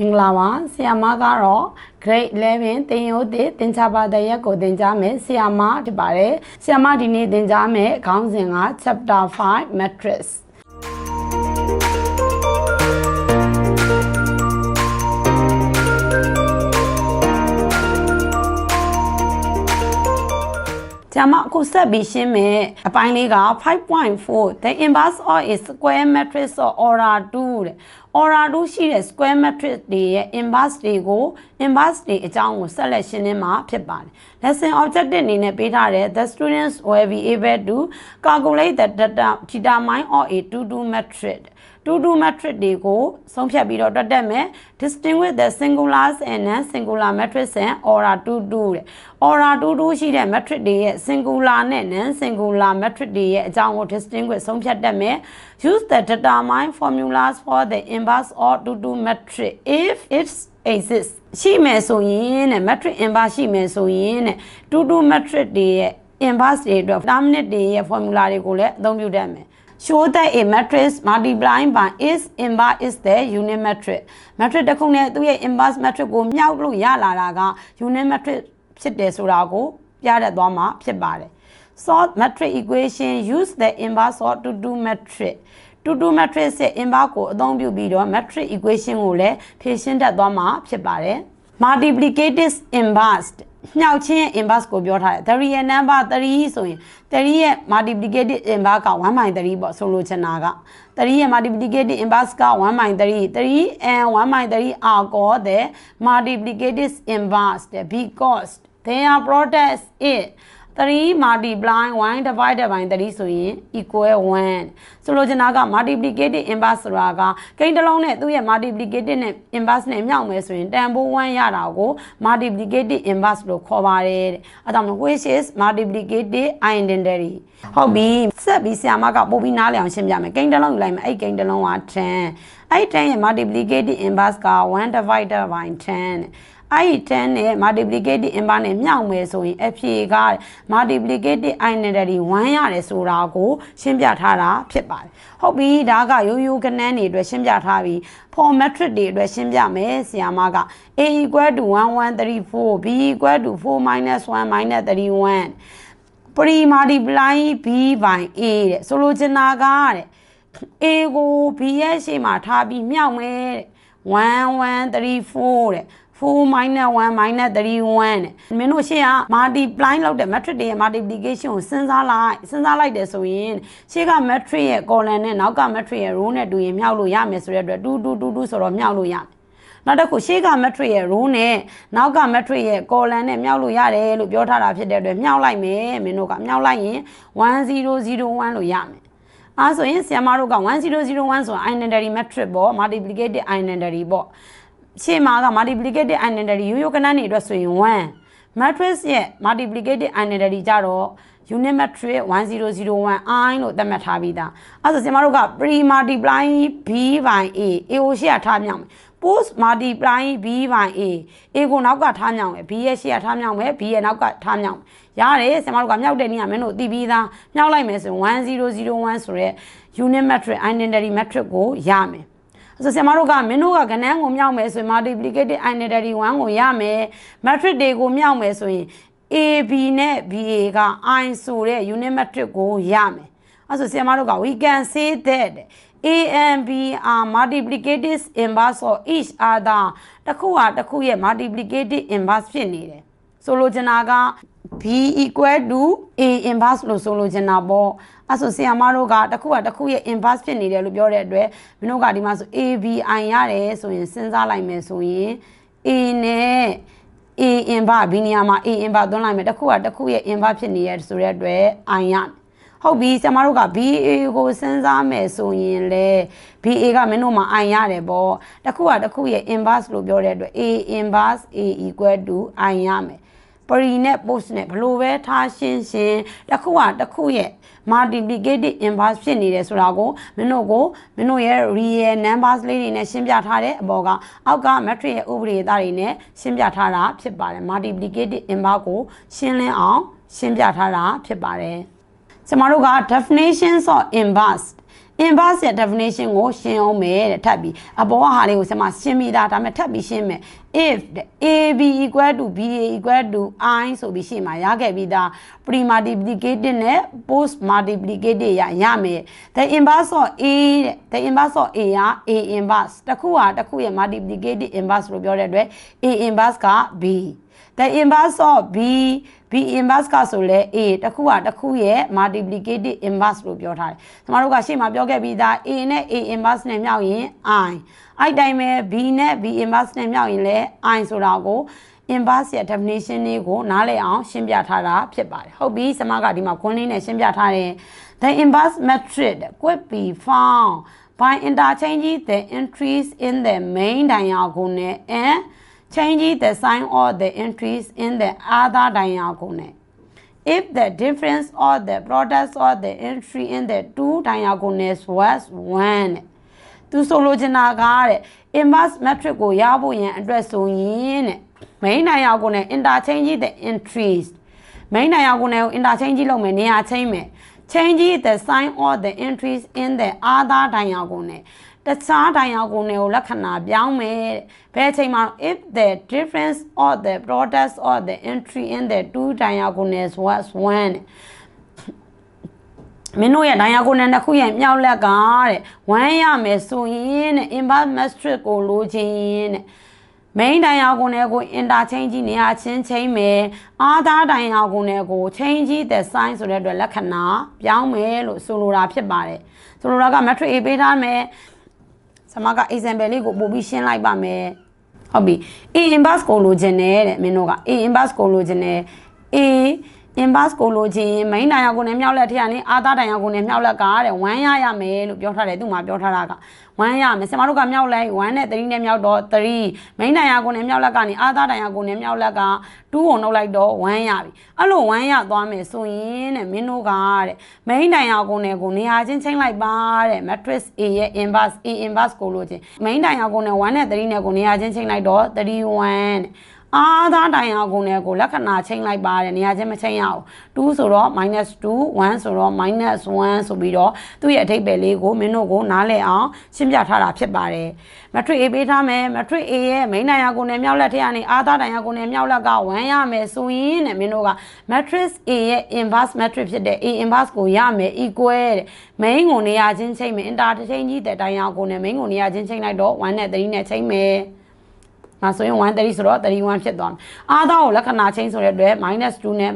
မင်္ဂလာပါဆီယာမကတော့ grade 11သင်ရိုးသစ်သင်ချပါတဲ့ရက်ကိုသင်ကြားမယ်ဆီယာမဖြစ်ပါတယ်ဆီယာမဒီနေ့သင်ကြားမယ်ခေါင်းစဉ်က chapter 5 matrix ကျမအခုဆက်ပြီးရှင်းမယ်အပိုင်းလေးက5.4 the inverse of a square matrix of order 2တဲ့ order 2ရှိတဲ့ square matrix တွေရဲ့ inverse တွေကို inverse တွေအကြောင်းကိုဆက်လက်ရှင်းလင်းမှာဖြစ်ပါတယ် lesson objective အနေနဲ့ပေးထားတဲ့ the students will be able to calculate the data determine of a 2-2 matrix 2-2 matrix တွေကိုဆုံးဖြတ်ပြီးတော့တွက်တက်မယ် distinguish the singulars and non singular matrix and order 2-2 တဲ့ order 2-2ရှိတဲ့ matrix တွေရဲ့ singular နဲ့ non singular matrix တွေရဲ့အကြောင်းကို distinguish ဆုံးဖြတ်တတ်မယ် use the determine formulas for the inverse of 2-2 matrix if it exists ရှိမယ်ဆိုရင်တဲ့ matrix inverse ရှိမယ်ဆိုရင်တဲ့2-2 matrix တွေရဲ့ inverse တွေအတွက် determinant တွေရဲ့ formula တွေကိုလည်းအသုံးပြုတတ်မယ် show that a matrix multiplying by its inverse is the unit matrix matrix တစ်ခုနဲ့သူ့ရဲ့ inverse matrix ကိုမြောက်လို့ရလာတာက unit matrix ဖြစ်တယ်ဆိုတာကိုပြရသွားမှာဖြစ်ပါတယ် solve matrix equation use the inverse of 2 2 matrix 2 2 matrix ရဲ့ inverse ကိုအသုံးပြုပြီးတော့ matrix equation ကိုလည်းဖြည့်ရှင်းတတ်သွားမှာဖြစ်ပါတယ် multiplicative inverse မြောက်ချင်းရဲ့ inverse ကိုပြောထားတယ်3ရဲ့ number 3ဆိုရင်3ရဲ့ multiplicative inverse က1 by 3ပေါ့ဆိုလိုချင်တာက3ရဲ့ multiplicative inverse က1 by 3 3 and 1 by 3 are called the multiplicative inverse because their product is 3 multiply 1 divided by 3ဆိုရင် equal 1ဆိုလိုချင်တာက multiplicative inverse ဆိုတာကကိန်းတစ်လုံးနဲ့သူ့ရဲ့ multiplicative နဲ့ inverse နဲ့မြောက်မယ်ဆိုရင်တန်ဖိုး1ရတာကို multiplicative inverse လို့ခေါ်ပါတယ်တဲ့အဲဒါကြောင့် which is multiplicative identity ဟုတ်ပြီဆက်ပြီးဆရာမကပို့ပြီးနားလည်အောင်ရှင်းပြမယ်ကိန်းတစ်လုံးယူလိုက်မယ်အဲ့ကိန်းတစ်လုံးက10အဲ့10ရဲ့ multiplicative inverse က1 divided by 10တဲ့ အဲ့ဒီ10နဲ့ multiplicative inverse နဲ့မြောက်မယ်ဆိုရင်အဖြေက multiplicative identity 1ရတယ်ဆိုတာကိုရှင်းပြထားတာဖြစ်ပါတယ်ဟုတ်ပြီဒါကရိုးရိုးကနန်းတွေအတွက်ရှင်းပြထားပြီး for metric တွေအတွက်ရှင်းပြမယ်ဆရာမက a equal to 1134 b equal to 4 minus 1 minus 31 pre multiply b by a တဲ့ဆိုလိုချင်တာကတဲ့ a ကို b ရဲ့ရှေ့မှာထားပြီးမြောက်မယ်တဲ့1134တဲ့ 4 minus 1 minus 31တဲ့မင်းတို့ရှေ့က multiply လောက်တဲ့ matrix တွေရဲ့ multiplication ကိုစဉ်းစားလိုက်စဉ်းစားလိုက်တယ်ဆိုရင်ရှေ့က matrix ရဲ့ column နဲ့နောက်က matrix ရဲ့ row နဲ့တူရင်မြောက်လို့ရမယ်ဆိုတဲ့အတွက်2 2 2 2ဆိုတော့မြောက်လို့ရမယ်နောက်တစ်ခုရှေ့က matrix ရဲ့ row နဲ့နောက်က matrix ရဲ့ column နဲ့မြောက်လို့ရတယ်လို့ပြောထားတာဖြစ်တဲ့အတွက်မြောက်လိုက်မယ်မင်းတို့ကမြောက်လိုက်ရင်1001လို့ရမယ်အဲဆိုရင်ဆရာမတို့က1001ဆိုတာ identity matrix ပေါ့ multiplicative identity ပေါ့ ရှေ့မှာက multiplicative identity ရိုးရိုးကဏ္ဍနေအတွက်ဆိုရင်1 matrix ရဲ့ multiplicative identity ကြတော့ unit matrix 1001 i လို့သတ်မှတ်ထားပြီးသားအဲဆိုဆရာမတို့က pre multiply b by a a ကိုရှေ့ကထားမြောက်မယ် post multiply b by a a ကိုနောက်ကထားမြောက်မယ် b ရဲ့ရှေ့ကထားမြောက်မယ် b ရဲ့နောက်ကထားမြောက်မယ်ရတယ်ဆရာမတို့ကမြောက်တဲ့နေ့ကမင်းတို့သိပြီးသားမြောက်လိုက်မယ်ဆိုရင်1001ဆိုရဲ unit matrix identity matrix ကိုရမယ် ဆိုဆရာမတို့ကမင်းတို့ကကဏ္ဍကိုမြောက်မယ်ဆိုရင် multiplicative identity 1ကိုရမယ် matrix တွေကိုမြောက်မယ်ဆိုရင် AB နဲ့ BA က I ဆိုတဲ့ unit matrix ကိုရမယ်အဲဆိုဆရာမတို့က we can say that A and B are multiplicative inverse of each other တစ်ခုဟာတစ်ခုရဲ့ multiplicative inverse ဖြစ်နေတယ် ဆိုလိုချင်တာက b equal to a inverse လို့ဆိုလိုချင်တာပေါ့အဲ့ဆိုဆရာမတို့ကတစ်ခုကတစ်ခုရဲ့ inverse ဖြစ်နေတယ်လို့ပြောတဲ့အတွက်မင်းတို့ကဒီမှာဆို a b i ရတယ်ဆိုရင်စဉ်းစားလိုက်မယ်ဆိုရင် a နဲ့ a inverse b နေရာမှာ a inverse သွင်းလိုက်မယ်တစ်ခုကတစ်ခုရဲ့ inverse ဖြစ်နေရဆိုတဲ့အတွက် i ရဟုတ်ပြီဆရာမတို့က BA ကိုစဉ်းစားမယ်ဆိုရင်လေ BA ကမင်းတို့မှာ i ရတယ်ပေါ့တစ်ခုကတစ်ခုရဲ့ inverse လို့ပြောတဲ့အတွက် a inverse a equal to i ရမယ် ပရီနဲ့ post နဲ့ဘလို့ပဲထားရှင်းရှင်းတစ်ခုဟာတစ်ခုရဲ့ multiplicative inverse ဖြစ်နေတယ်ဆိုတာကိုမင်းတို့ကိုမင်းတို့ရဲ့ real numbers လေးတွေနဲ့ရှင်းပြထားတဲ့အပေါ်ကအောက်က matrix ရဲ့ဥပဒေသားတွေနဲ့ရှင်းပြထားတာဖြစ်ပါတယ် multiplicative inverse ကိုရှင်းလင်းအောင်ရှင်းပြထားတာဖြစ်ပါတယ်ကျမတို့က definitions of inverse inverse ရဲ့ definition ကိုရှင်းအောင်မယ်တဲ့ထပ်ပြီးအပေါ်ကဟာလေးကိုဆရာမရှင်းပြီးသားဒါပေမဲ့ထပ်ပြီးရှင်းမယ် if တဲ့ ab equal to ba equal to i ဆိုပြီးရှင်းမှာရခဲ့ပြီးသား pre multiplicated နဲ့ post multiplicated ရရမယ် the inverse of a တဲ့ the inverse of a က a inverse တစ်ခုဟာတစ်ခုရဲ့ multiplicated inverse လို့ပြောတဲ့အတွက် a inverse က b the inverse of b b inverse ကဆိုလဲ a တစ်ခုဟာတစ်ခုရဲ့ multiplicative inverse လို့ပြောထားတယ်။ကျမတို့ကရှေ့မှာပြောခဲ့ပြီးသား a နဲ့ a inverse နဲ့မြောက်ရင် i အဲ့တိုင်းပဲ b နဲ့ b inverse နဲ့မြောက်ရင်လဲ i ဆိုတာကို inverse ရဲ့ definition လေးကိုနားလည်အောင်ရှင်းပြထားတာဖြစ်ပါတယ်။ဟုတ်ပြီ။စမကဒီမှာခွန်းလေးနဲ့ရှင်းပြထားတယ်။ the inverse matrix could be found by interchanging the entries in the main diagonal and changing the sign of the entries in the other diagonal. If the difference of the product of the entry in the two diagonals was 1သူဆိုလိုချင်တာကတဲ့ inverse matrix ကိုရဖို့ရန်အတွက်ဆိုရင်တဲ့ main diagonal interchange the entries main diagonal ကို interchange လုပ်မယ်နေရာချင်းမယ် change the sign of the entries in the other diagonal တခြား diagonal ကိုလက္ခဏာပြောင်းမယ်တဲ့ဘယ်အချိန်မှာ if the difference of the products of the entry in the two diagonals was 1မင်းတို့ရဲ့ diagonal တစ်ခုရဲ့မြောက်လက်ကတဲ့1ရမယ်ဆိုရင်တဲ့ inverse matrix ကိုလိုချင်တဲ့ main diagonal ကို interchange နေရာချင်းချင်းမယ်အာသာ diagonal ကို change the sign ဆိုတဲ့အတွက်လက္ခဏာပြောင်းမယ်လို့ဆိုလိုတာဖြစ်ပါတယ်ဆိုလိုတာက matrix A ပေးထားမယ် ဆမက example လေးကိုပို့ပြီးရှင်းလိုက်ပါမယ်ဟုတ်ပြီ A inverse ကိုလိုချင်တယ်တဲ့မင်းတို့က A inverse ကိုလိုချင်တယ် A inverse ကိုလိုချင် main တိုင်ရောက်ကိုနဲ့မြောက်လက်ထက်ကနေအာသာတိုင်ရောက်ကိုနဲ့မြောက်လက်ကတဲ့1ရရမယ်လို့ပြောထားတယ်သူမှပြောထားတာက1ရမယ်ဆင်မတို့ကမြောက်လက်1နဲ့3နဲ့မြောက်တော့3 main တိုင်ရောက်ကိုနဲ့မြောက်လက်ကနေအာသာတိုင်ရောက်ကိုနဲ့မြောက်လက်က2ကိုနှုတ်လိုက်တော့1ရပြီအဲ့လို1ရသွားမယ်ဆိုရင်တဲ့မင်းတို့ကတဲ့ main တိုင်ရောက်ကိုနဲ့ကိုနေရာချင်းချင်းလိုက်ပါတဲ့ matrix A ရဲ့ inverse A inverse ကိုလိုချင် main တိုင်ရောက်ကိုနဲ့1နဲ့3နဲ့ကိုနေရာချင်းချင်းလိုက်တော့31တဲ့ အားသားတိုင်အောင်ကုန်တဲ့ကိုလက္ခဏာချိန်လိုက်ပါတယ်နေရာချင်းမချိန်ရအောင်2ဆိုတော့ -2 1ဆိုတော့ -1 ဆိုပြီးတော့သူ့ရဲ့အထိပ္ပယ်လေးကိုမင်းတို့ကိုနားလည်အောင်ရှင်းပြထားတာဖြစ်ပါတယ် matrix A ပေးထားမယ် matrix A ရဲ့ main တိုင်အောင်ကုန်တဲ့မြောက်လက်ထက်ကနေအားသားတိုင်အောင်ကုန်တဲ့မြောက်လက်က1ရမယ်ဆိုရင်တဲ့မင်းတို့က matrix A ရဲ့ inverse matrix ဖြစ်တဲ့ A inverse ကိုရမယ် equal တဲ့ main ကိုနေရာချင်းချိန်မယ် interchange ကြီးတဲ့တိုင်အောင်ကုန်တဲ့ main ကိုနေရာချင်းချိန်လိုက်တော့1နဲ့3နဲ့ချိန်မယ် ငါဆိုရင်130ဆိုတော့31ဖြစ်သွားမယ်အားသားကိုလက္ခဏာချင်းဆိုတဲ့အတွက် -2 နဲ့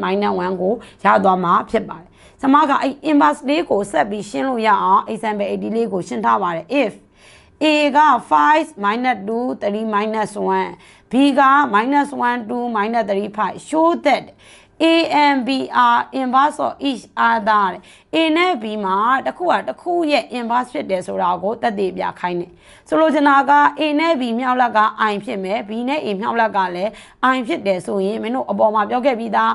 -1 ကိုရသွားမှာဖြစ်ပါတယ်။ကျွန်မကအဲ့ inverse လေးကိုဆက်ပြီးရှင်းလို့ရအောင် example 80လေးကိုရှင်းထားပါတယ် if a က5 -2 3 1 b က -1 2 3 5 show that A and B are inverse of each other တဲ့ A နဲ့ B မှာတစ်ခုကတစ်ခုရဲ့ inverse ဖြစ်တယ်ဆိုတာကိုသက်သေပြခိုင်းတယ်ဆိုလိုချင်တာက A နဲ့ B မြောက်လက်က I ဖြစ်မယ် B နဲ့ A မြောက်လက်ကလည်း I ဖြစ်တယ်ဆိုရင်မင်းတို့အပေါ်မှာပြောခဲ့ပြီးသား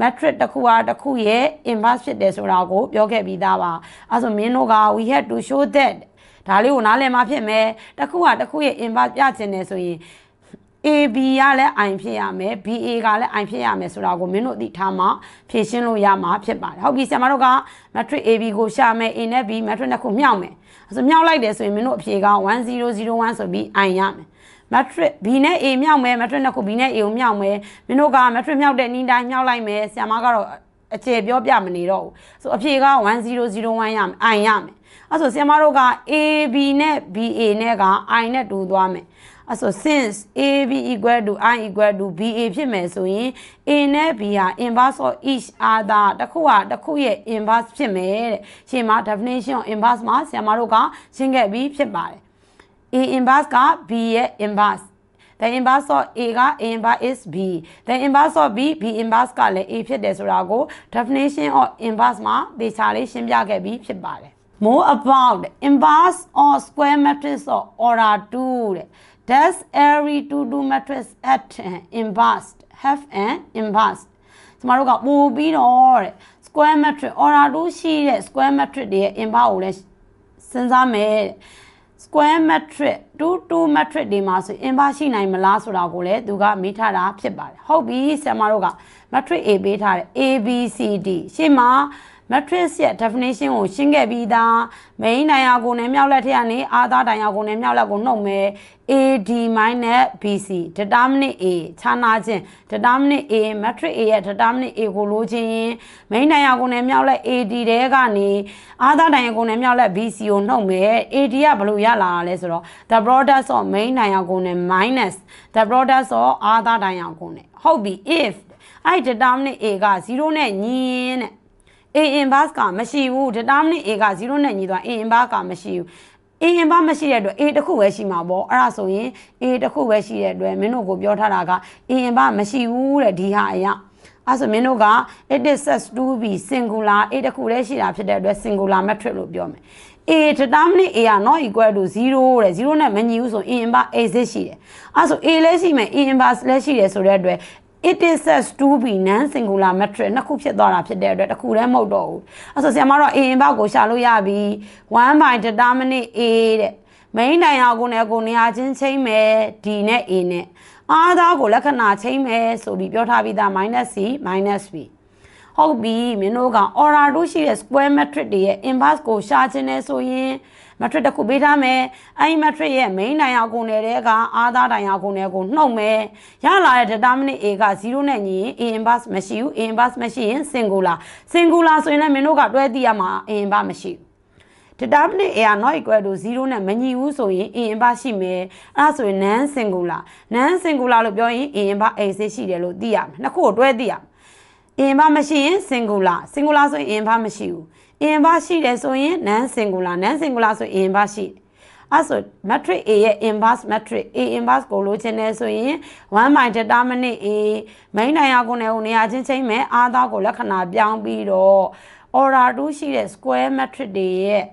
metric တစ်ခုဟာတစ်ခုရဲ့ inverse ဖြစ်တယ်ဆိုတာကိုပြောခဲ့ပြီးသားပါအဲဆိုမင်းတို့က we have to show that ဒါလေးကိုနားလည်မှဖြစ်မယ်တစ်ခုဟာတစ်ခုရဲ့ inverse ပြချင်တယ်ဆိုရင် AB ကလည်း I ဖြစ်ရမယ် BA ကလည်း I ဖြစ်ရမယ်ဆိုတာကိုမင်းတို့သိထားမှဖြည့်ရှင်းလို့ရမှာဖြစ်ပါတယ်ဟုတ်ပြီဆရာမတို့က matrix AB ကိုရှာမယ် A နဲ့ B matrix နှစ်ခုမြောက်မယ်အဲဆိုမြောက်လိုက်တယ်ဆိုရင်မင်းတို့အဖြေက1001ဆိုပြီး I ရမယ် matrix B နဲ့ A မြောက်မယ် matrix နှစ်ခု B နဲ့ A ကိုမြောက်မယ်မင်းတို့က matrix မြောက်တဲ့နည်းတိုင်းမြောက်လိုက်မယ်ဆရာမကတော့အကျေပြောပြမနေတော့ဘူးဆိုအဖြေက1001ရမယ် I ရမယ်အဲဆိုဆရာမတို့က AB နဲ့ BA နဲ့က I နဲ့တူသွားမယ် အဲ့ဆို since AB equal to I equal to BA ဖြစ်မယ်ဆိုရင် A နဲ့ B ဟာ inverse of each other တစ်ခုဟာတစ်ခုရဲ့ inverse ဖြစ်မယ်တဲ့ရှင်းမှာ definition of inverse မှာဆရာမတို့ကရှင်းခဲ့ပြီးဖြစ်ပါတယ် A inverse က B ရဲ့ inverse the inverse of A က A inverse is B the inverse of B B inverse ကလည်း A ဖြစ်တယ်ဆိုတာကို definition of inverse မှာသေချာလေးရှင်းပြခဲ့ပြီးဖြစ်ပါတယ် more about inverse or square matrix of order 2တဲ့ does every 2 2 matrix at an inverse have an inverse ကျမတို့ကပို့ပြီးတော့တဲ့ square matrix order 2ရှိတဲ့ square matrix တွေရဲ့ inverse ကိုလည်းစဉ်းစားမယ်တဲ့ square matrix 2 2 matrix တွေမှာဆို inverse ရှိနိုင်မလားဆိုတာကိုလည်းသူကမေးထားတာဖြစ်ပါတယ်ဟုတ်ပြီဆရာမတို့က matrix A ပေးထားတယ် A B C D ရှေ့မှာ matrix ရဲ့ definition ကိုရှင်းခဲ့ပြီးသား main တိုင်ယာကိုနဲ့မြောက်လက်ထက်ကနေအာသာတိုင်ယာကိုနဲ့မြောက်လက်ကိုနှုတ်မယ် AD BC determinant A ခြားနာခြင်း determinant A matrix A ရဲ့ determinant A ကိုလိုချင်ရင် main တိုင်ယာကိုနဲ့မြောက်လက် AD တဲကနေအာသာတိုင်ယာကိုနဲ့မြောက်လက် BC ကိုနှုတ်မယ် AD ကဘယ်လိုရလာတာလဲဆိုတော့ the product of main တိုင်ယာကိုနဲ့ minus the product of အာသာတိုင်ယာကိုနဲ့ဟုတ်ပြီ if အဲ့ determinant A က0နဲ့ညီရင်တဲ့ A inverse ကမရှိဘူး determinant A က0နဲ့ညီသွား A inverse ကမရှိဘူး A inverse မရှိတဲ့အတွက် A တစ်ခုပဲရှိမှာပေါ့အဲ့ဒါဆိုရင် A တစ်ခုပဲရှိတဲ့အတွက်မင်းတို့ကိုပြောထားတာက A inverse မရှိဘူးတဲ့ဒီဟာအရာအဲ့ဆိုမင်းတို့က it is set to be singular A တစ်ခုလည်းရှိတာဖြစ်တဲ့အတွက် singular metric လို့ပြောမယ် A determinant A က not equal to 0တဲ့0နဲ့မညီဘူးဆို A inverse exist ရှိတယ်အဲ့ဆို A လည်းရှိမယ် A inverse လည်းရှိတယ်ဆိုတဲ့အတွက် it is says to be non singular metric နှစ်ခုဖြစ်သွားတာဖြစ်တဲ့အတွက်တစ်ခုလည်းမဟုတ်တော့ဘူးအဲဆိုဆရာမတို့ a ဘက်ကိုရှာလို့ရပြီ1 by determinant a တဲ့ main တိုင်အောင်ကိုနဲ့ကိုနေရာချင်းချိန်မယ် d နဲ့ a နဲ့အားသားကိုလက္ခဏာချိန်မယ်ဆိုပြီးပြောထားပြီးသား -c -b ဟုတ်ပြီမင်းတို့က order 2ရှိတဲ့ square metric တွေရဲ့ inverse ကိုရှာချင်နေဆိုရင် metric တစ်ခုပေးထားမယ်အဲ့ဒီ metric ရဲ့ main တိုင်အောင်ကိုနယ်တဲ့ကအားသားတိုင်အောင်ကိုနယ်ကိုနှုတ်မယ်ရလာတဲ့ determinant a က0နဲ့ညီရင် a inverse မရှိဘူး a inverse မရှိရင် singular singular ဆိုရင်လည်းမင်းတို့ကတွဲသိရမှာ a inverse မရှိဘူး determinant a က not equal to 0နဲ့မညီဘူးဆိုရင် a inverse ရှိမယ်အဲ့ဒါဆိုရင် non singular non singular လို့ပြောရင် a inverse exist ရှိတယ်လို့သိရမယ်နှစ်ခုကိုတွဲသိရမယ် a inverse မရှိရင် singular singular ဆိုရင် a inverse မရှိဘူး a inverse ရှိတယ်ဆိုရင် non singular non singular ဆိုရင် a inverse ရှိတယ်အဲ့ဆို matrix A ရဲ့ inverse matrix A inverse ကိုလိုချင်တယ်ဆိုရင်1 by determinant A main နိုင်ရာကိုနယ်ကိုနေရာချင်းချိန်မဲ့အားသားကိုလက္ခဏာပြောင်းပြီးတော့ order 2ရှိတဲ့ square matrix တွေရဲ့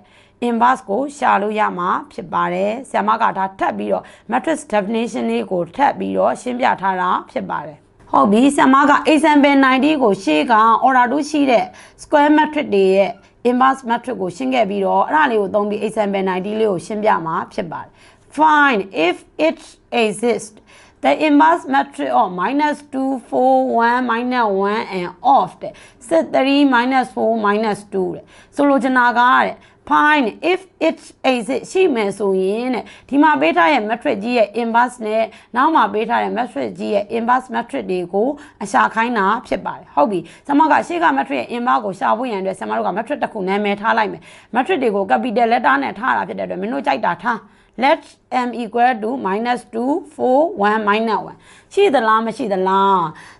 inverse ကိုရှာလို့ရမှာဖြစ်ပါတယ်ဆရာမကဒါထပ်ပြီးတော့ matrix definition လေးကိုထပ်ပြီးတော့ရှင်းပြထားတာဖြစ်ပါတယ်ဟုတ်ပြီဆရာမက example 90ကိုရှေ့က order 2ရှိတဲ့ square matrix တွေရဲ့ inverse matrix ကိုရှင်းခဲ့ပြီးတော့အဲ့ဒါလေးကိုသုံးပြီး example 90လေးကိုရှင်းပြမှာဖြစ်ပါတယ် find if it exists the inverse matrix of minus 2 4 1 minus 1 and off တဲ့ set 3 minus 4 minus 2တဲ့ဆိုလိုချင်တာကတဲ့ fine if it exists ရှိမယ်ဆိုရင်တဲ့ဒီမှာပေးထားရဲ့ matrix ကြီးရဲ့ inverse နဲ့နောက်မှာပေးထားတဲ့ matrix ကြီးရဲ့ inverse matrix တွေကိုအရှာခိုင်းတာဖြစ်ပါတယ်ဟုတ်ပြီဆမကရှေ့က matrix ရဲ့ inverse ကိုရှာဖို့ရန်အတွက်ဆမတို့က matrix တစ်ခုနာမည်ထားလိုက်မယ် matrix တွေကို capital letter နဲ့ထားတာဖြစ်တဲ့အတွက်မင်းတို့ကြိုက်တာထား let m equal to minus 2 4 1 minus 1ရှိသလားမရှိသလား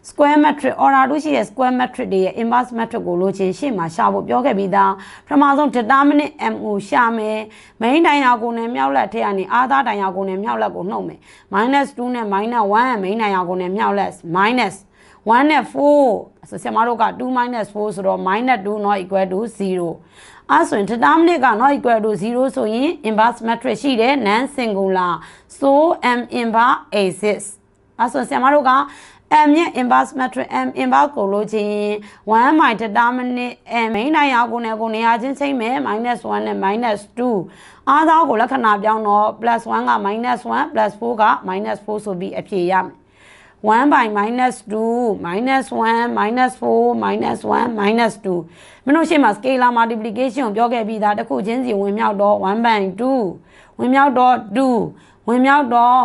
square metric order 2ရှိတဲ့ square metric တွေရဲ့ inverse metric ကိုလိုချင်ရှေ့မှာရှာဖို့ပြောခဲ့ပြီးသားပထမဆုံး determinant m ကိုရှာမယ် main တိုင်ယာကိုနဲ့မြောက်လက်ထက်ကနေအာသာတိုင်ယာကိုနဲ့မြောက်လက်ကိုနှုတ်မယ် minus 2နဲ့ minus 1 main တိုင်ယာကိုနဲ့မြောက်လက် minus 1နဲ့4ဆိုဆရာမတို့က2 minus 4ဆိုတော့ minus 2 not equal to 0 အဲ့ဆိုရင် determinant က not equal to 0ဆိုရင် inverse matrix ရှိတယ် non singular so m inverse exists အဲ့ဆိုဆရာမတို့က m ရဲ့ inverse matrix m inverse ကိုလို့ချင်း1 my determinant m မိန်းနိုင်ရာကိုနဲ့ကိုနေရာချင်းချိန်မယ် -1 နဲ့ -2 အားသားကိုလက္ခဏာပြောင်းတော့ +1 က -1 +4 က -4 ဆိုပြီးအဖြေရမယ် 1 by minus 2 minus 1 minus 4 minus 1 minus 2မင်းတို့ရှေ့မှာ scalar multiplication ကိုပြောခဲ့ပြီးသားတစ်ခုချင်းစီဝင်မြောက်တော့1 by 2ဝင်မြောက်တော့2ဝင်မြောက်တော့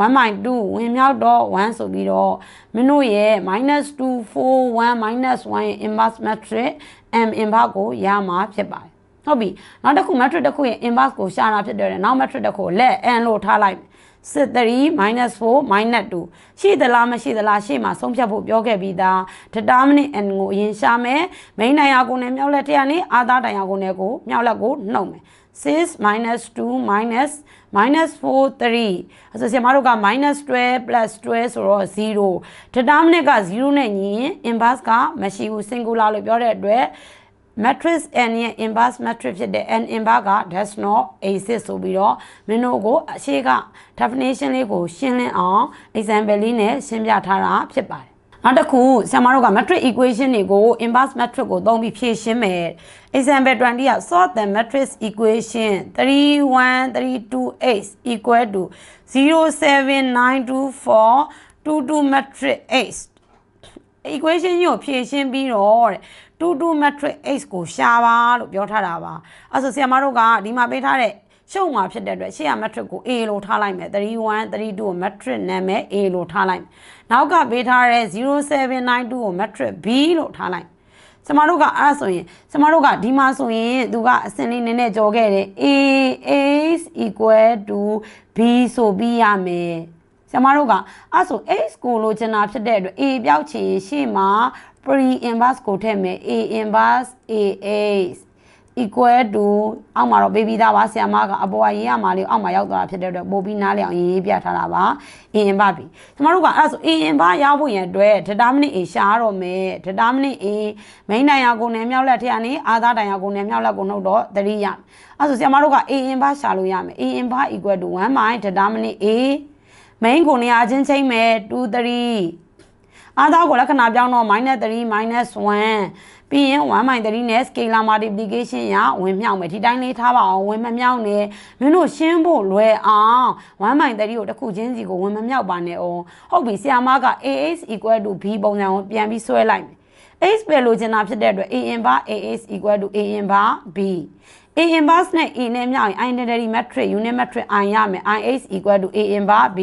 1 by 2ဝင်မြောက်တော့1ဆိုပြီးတော့မင်းတို့ရဲ့ minus 2 4 1 minus 1ရဲ့ inverse matrix m inverse ကိုရမှာဖြစ်ပါတယ်ဟုတ်ပြီနောက်တစ်ခု matrix တစ်ခုရဲ့ inverse ကိုရှာတာဖြစ်တယ်နောက် matrix တစ်ခုလက် n လို့ထားလိုက် စစ်3 -4 -2 ရှိသလားမရှိသလားရှေ့မှာဆုံးဖြတ်ဖို့ပြောခဲ့ပြီးသား determinant n ကိုအရင်ရှာမယ် main နိုင်ရာကိုနဲ့မြောက်လက်ထက်ကနေအာသာတိုင်ရာကိုနဲ့ကိုမြောက်လက်ကိုနှုတ်မယ်6 minus 2 minus minus 4 3အဲဆိုဆရာမတို့က minus 12 plus 12ဆိုတော့0 determinant က0နဲ့ညီရင် inverse ကမရှိဘူး singular လို့ပြောတဲ့အတွက် matrix n ရဲ့ inverse matrix ဖြစ်တဲ့ n inverse က does not exist ဆိုပြီးတော့မင်းတို့ကိုအရှိက definition လေးကိုရှင်းလင်းအောင် example လေးနဲ့ရှင်းပြထားတာဖြစ်ပါတယ်နောက်တစ်ခုဆရာမတို့က matrix equation တွေကို inverse matrix ကိုသုံးပြီးဖြည့်ရှင်းမယ် example 20က solve the matrix equation 31328 equal to 07924 22 matrix 8 equation ကိုဖြည့်ရှင်းပြီးတော့တဲ့2 22 matrix x ကိုရှာပါလို့ပြောထားတာပါအဲ့ဆိုဆရာမတို့ကဒီမှာပေးထားတဲ့ရှုံမှာဖြစ်တဲ့အတွက်ရှေ့က matrix ကို A လို့ထားလိုက်မယ်31 32ကို matrix နာမည် A လို့ထားလိုက်မယ်နောက်ကပေးထားတဲ့0792ကို matrix B လို့ထားလိုက်ကျမတို့ကအဲ့ဒါဆိုရင်ကျမတို့ကဒီမှာဆိုရင်သူကအစင်လေးနည်းနည်းကြော်ခဲ့တယ် A is equal to B ဆိုပြီးရမယ်ကျမတို့ကအဲ့ဆို x ကိုလိုချင်တာဖြစ်တဲ့အတွက် A ပြောက်ချင်ရှေ့မှာ pre inverse ကိုထည့်မယ် A inverse AX equal to အောက်မှာတော့ပေးပြီးသားပါဆရာမကအပေါ်ကရေးရမှာလေးအောက်မှာရောက်သွားတာဖြစ်တဲ့အတွက်ပို့ပြီးနားလည်အောင်ရေးရေးပြထားတာပါ A inverse ပြီကျမတို့ကအဲ့ဒါဆို A inverse ရဖို့ရန်အတွက် determinant A ရှာရတော့မယ် determinant A main တိုင်ယာကိုနယ်မြောက်လက်ထက်ကနေအာသာတိုင်ယာကိုနယ်မြောက်လက်ကိုနှုတ်တော့3ရအဲ့ဒါဆိုဆရာမတို့က A inverse ရှာလို့ရမယ် A inverse equal to 1 by determinant A main ကိုနေရာချင်းချိန်မယ်2 3 အာသာကိုလက္ခဏာပြောင်းတော့ -3 -1 ပြီးရင်1/3နဲ့ scalar multiplication ရဝင်မြောက်မယ်ဒီတိုင်းလေးထားပါအောင်ဝင်မမြောက်နဲ့မင်းတို့ရှင်းဖို့လွယ်အောင်1/3ကိုတစ်ခုချင်းစီကိုဝင်မမြောက်ပါနဲ့အောင်ဟုတ်ပြီဆရာမက AX equal to B ပုံစံကိုပြန်ပြီးဆွဲလိုက်မယ် x ပဲလိုချင်တာဖြစ်တဲ့အတွက် a inverse AX equal to a inverse B a inverse နဲ့ a နဲ့မြောက်ရင် identity matrix unit matrix i ရမယ် ix equal to a inverse b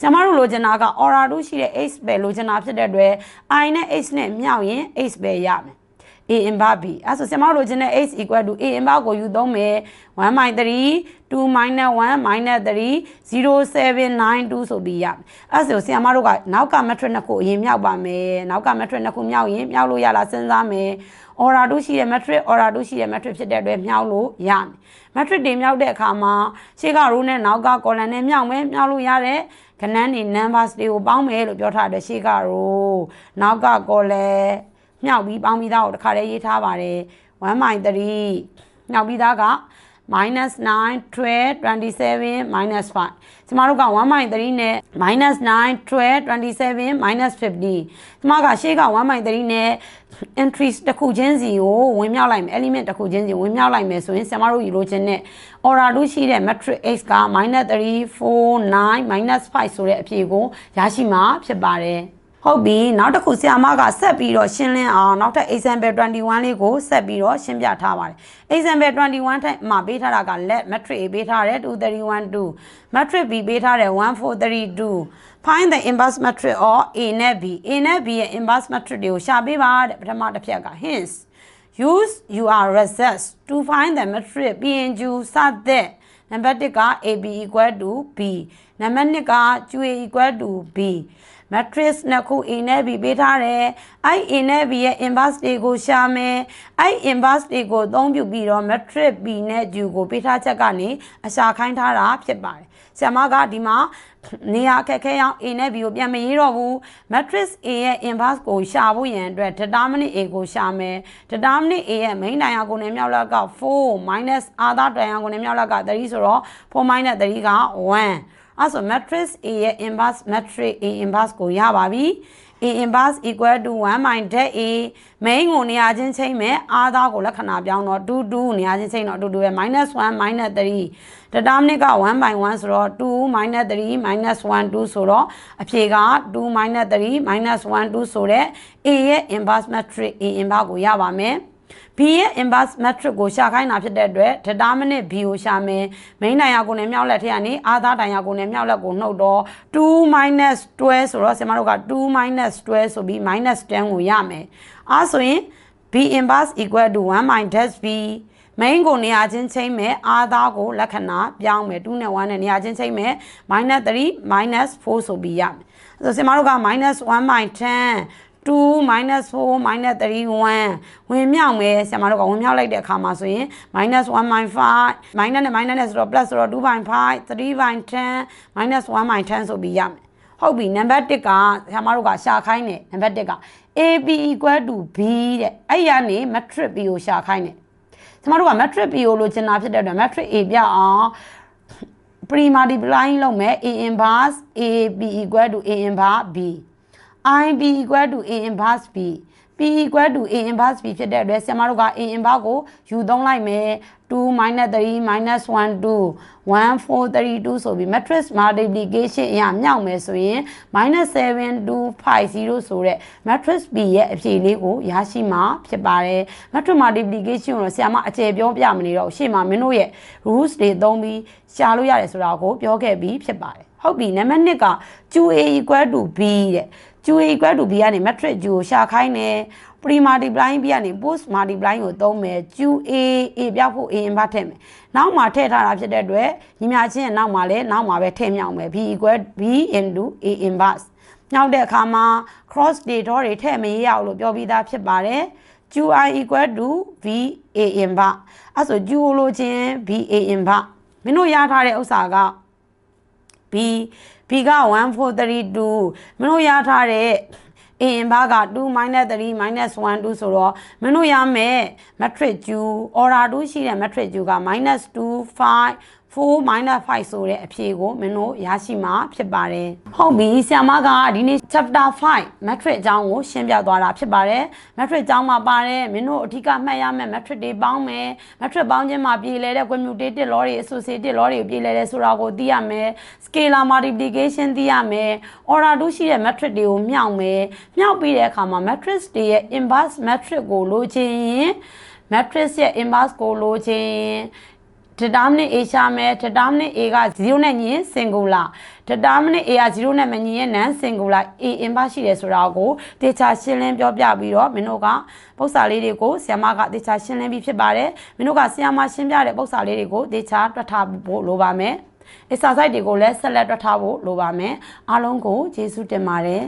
ကျမတို့လိုချင်တာက order 2ရှိတဲ့ x ပဲလိုချင်တာဖြစ်တဲ့အတွက် i နဲ့ x နဲ့မြောက်ရင် x ပဲရမယ် a inverse b အဲဆိုကျမတို့လိုချင်တဲ့ x equal to a inverse ကိုယူသုံးမယ်1/3 2 minus 1 minus 3 0792ဆိုပြီးရမယ်အဲဆိုဆရာမတို့ကနောက်က matrix နှစ်ခုအရင်မြောက်ပါမယ်နောက်က matrix နှစ်ခုမြောက်ရင်မြောက်လို့ရလားစဉ်းစားမယ် order 2ရှိတဲ့ matrix order 2ရှိတဲ့ matrix ဖြစ်တဲ့အတွက်မြောက်လို့ရမယ် matrix တွေမြောက်တဲ့အခါမှာရှေ့က row နဲ့နောက်က column နဲ့မြောက်မယ်မြောက်လို့ရတဲ့ကဏ္ဍတွေ numbers တွေကိုပေါင်းမယ်လို့ပြောထားတယ်ရှေ့က row နောက်က column မြောက်ပြီးပေါင်းပြီးသားကိုတစ်ခါတည်းရေးထားပါတယ်1/3မြောက်ပြီးသားက minus 9 12 27 minus 5ကျမတို့က1/3နဲ့ minus 9 12 27 minus 50 ကျမကရှေ့က1/3နဲ့ entries တစ်ခုချင်းစီကိုဝင်မြောက်လိုက်မယ် element တစ်ခုချင်းစီဝင်မြောက်လိုက်မယ်ဆိုရင်ကျမတို့ယူလို့ခြင်းနဲ့ order 2ရှိတဲ့ matrix x က -3 4 9 5 ဆိုတဲ့အဖြေကိုရရှိမှာဖြစ်ပါတယ် ဟုတ်ပြီနောက်တစ်ခုဆရာမကဆက်ပြီးတော့ရှင်းလင်းအောင်နောက်ထပ် example 21လေးကိုဆက်ပြီးတော့ရှင်းပြထားပါတယ် example 21ထက်မှာပေးထားတာက let matrix A ပေးထားတယ်231 2 matrix B ပေးထားတယ်1432 find the inverse matrix of A နဲ့ B A နဲ့ B ရဲ့ inverse matrix တွေကိုရှာပေးပါတဲ့ပထမတစ်ဖြက်က hence use your results to find the matrix PNQ such that နံပါတ်1က AB equal to B နံပါတ်2က QA equal to B matrix နှစ်ခု A နဲ့ B ပေးထားတယ်။အဲ့ A နဲ့ B ရဲ့ inverse တွေကိုရှာမယ်။အဲ့ inverse တွေကိုအသုံးပြုပြီးတော့ matrix B နဲ့ Q ကိုပေးထားချက်ကနေအရှာခိုင်းထားတာဖြစ်ပါတယ်။ဆရာမကဒီမှာနေရာအခက်ခဲအောင် A နဲ့ B ကိုပြန်မရေးတော့ဘူး matrix A ရဲ့ inverse ကိုရှာဖို့ရန်အတွက် determinant A ကိုရှာမယ် determinant A ရဲ့ main တိုင်ယာကိုနဲ့မြောက်လက်က4 other တိုင်ယာကိုနဲ့မြောက်လက်က3ဆိုတော့4 3က1 အဲ့ဆို matrix A ရဲ့ inverse matrix A inverse ကိုရပါပြီ A inverse equal to 1 minus A main ကိုနေရာချင်းချိန်မဲ့အားသားကိုလက္ခဏာပြောင်းတော့2 2နေရာချင်းချိန်တော့2 2ပဲ -1 -3 determinant က1 by 1ဆိုတော့2 3 1 2ဆိုတော့အဖြေက2 3 1 2ဆိုတဲ့ A ရဲ့ inverse matrix A inverse ကိုရပါမယ် B ရဲ့ inverse matrix ကိုရှာခိုင်းတာဖြစ်တဲ့အတွက် determinant B ကိုရှာမယ် main တိုင်ယာကိုနဲ့မြောက်လက်ထက်ကနေအာသာတိုင်ယာကိုနဲ့မြောက်လက်ကိုနှုတ်တော့2 12ဆိုတော့ဆင်မတို့က2 12ဆိုပြီး -10 ကိုရမယ်အားဆိုရင် B inverse equal to 1 minus B main ကိုနေရာချင်းချိန်မဲ့အာသာကိုလက္ခဏာပြောင်းမယ်2နဲ့1နဲ့နေရာချင်းချိန်မဲ့ -3 4 ဆိုပြီးရမယ်ဆိုတော့ဆင်မတို့က -1 10 2 minus 4 minus 3 1ဝင်မြောက်မယ်ဆရာမတို့ကဝင်မြောက်လိုက်တဲ့အခါမှာဆိုရင် minus 1 minus 5 minus နဲ့ minus နဲ့ဆိုတော့ plus ဆိုတော့2 by 5 3 by 10 minus 1 by 10ဆိုပြီးရမယ်ဟုတ်ပြီနံပါတ်1ကဆရာမတို့ကရှာခိုင်းတယ်နံပါတ်1က AB equal to B တဲ့အဲ့ရနေ matrix B ကိုရှာခိုင်းတယ်ကျမတို့က matrix B ကိုလိုချင်တာဖြစ်တဲ့အတွက် matrix A ပြအောင် pre multiplying လုပ်မယ် A inverse AB equal to A inverse B IB equal to A inverse B p equal to a inverse b ဖြစ်တဲ့အတွက်ဆရာမတို့က a inverse ကိုယူသုံးလိုက်မယ်2 3 1 2 1 4 32ဆိုပြီး matrix multiplication အရာမြောက်မယ်ဆိုရင် -7 2 5 0ဆိုတဲ့ matrix b ရဲ့အဖြေလေးကိုရရှိမှာဖြစ်ပါတယ် matrix multiplication ကိုတော့ဆရာမအကျေပြောပြမနေတော့ရှေ့မှာမင်းတို့ရဲ့ rules တွေသုံးပြီးရှာလို့ရတယ်ဆိုတာကိုပြောခဲ့ပြီးဖြစ်ပါတယ်ဟုတ်ပြီနံပါတ်1က 2a equal to b တဲ့ 2a equal to b ကနေ matrix 2ကိုရှာခိုင်းတယ် pre multiplying b ကနေ post multiplying ကိုသုံးမယ် 2a a ပြောက်ဖို့ a inverse ထည့်မယ်နောက်မှာထည့်ထားတာဖြစ်တဲ့အတွက်ညီမချင်းရဲ့နောက်မှာလည်းနောက်မှာပဲထည့်မြောက်မယ် b equal b into a inverse ညောက်တဲ့အခါမှာ cross data တွေထည့်မရရအောင်လို့ပြောပြီးသားဖြစ်ပါတယ် qi equal to v a inverse အဲ့ဆို q လို့ချင်း v a inverse မင်းတို့ရထားတဲ့ဥစ္စာက b b က1432မင်းတို့ရထားတဲ့ a အင်ဘာက2 3 1 2ဆိုတော့မင်းတို့ရမယ် matrix q order 2ရှိတဲ့ matrix q က -2 5 4 5ဆိုတဲ့အဖြေကိုမင်းတို့ရရှိမှာဖြစ်ပါတယ်ဟုတ်ပြီဆရာမကဒီနေ့ chapter 5 matrix အကြောင်းကိုရှင်းပြသွားတာဖြစ်ပါတယ် matrix အကြောင်းမှာပါတယ်မင်းတို့အထူးကမှတ်ရမယ် matrix တွေပေါင်းမယ် matrix ပေါင်းခြင်းမှာပြည်လဲတဲ့ commutative law တွေ associative law တွေပြည်လဲတဲ့ဆိုတာကိုသိရမယ် scalar multiplication သိရမယ် order 2ရှိတဲ့ matrix တွေကိုမြောက်မယ်မြောက်ပြီးတဲ့အခါမှာ matrix တွေရဲ့ inverse matrix ကိုလိုချင်ရင် matrix ရဲ့ inverse ကိုလိုချင်ရင် determinant A ရှာမယ် determinant A က0နဲ့ညီရင် singular determinant A က0နဲ့မညီရင် non singular A inverse ရှိတယ်ဆိုတာကိုတေချာရှင်းလင်းပြောပြပြီးတော့မင်းတို့ကပု္ပ္ပစာလေးတွေကိုဆီယမကတေချာရှင်းလင်းပြီးဖြစ်ပါတယ်မင်းတို့ကဆီယမရှင်းပြတဲ့ပု္ပ္ပစာလေးတွေကိုတေချာတွက်ထားဖို့လိုပါမယ် exercise တွေကိုလည်းဆက်လက်တွက်ထားဖို့လိုပါမယ်အားလုံးကိုကျေးဇူးတင်ပါတယ်